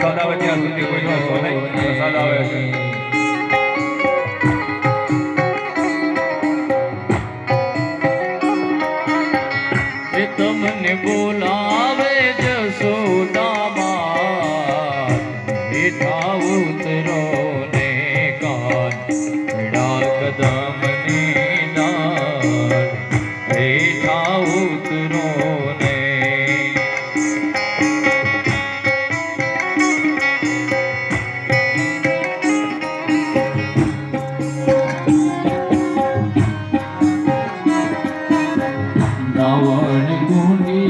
પ્રસાદ આવે ત્યાં સુધી કોઈ નો સો નહીં. પ્રસાદ આવે છે તમને બોલાવે જસોદામાં બેઠા গুণী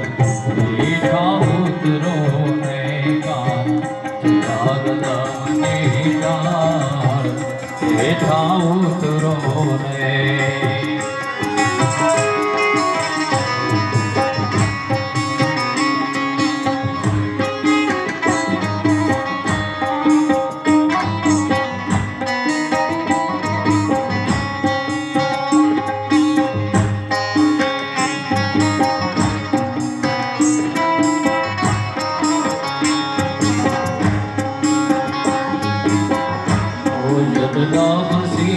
মদন লভসি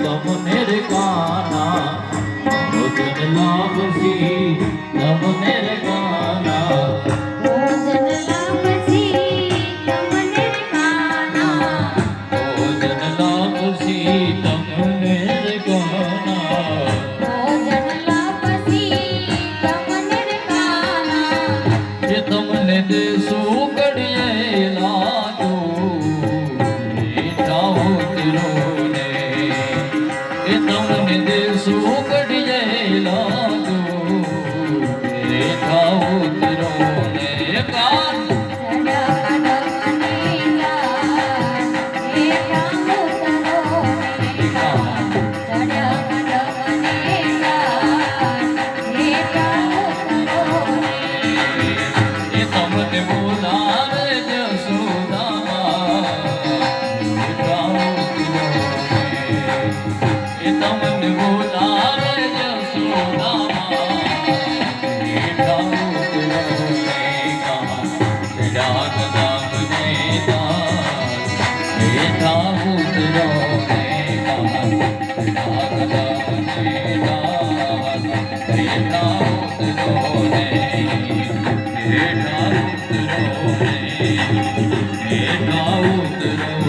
তমনের কানা Madan লভসি 어. 어. Now, now, now, now, now,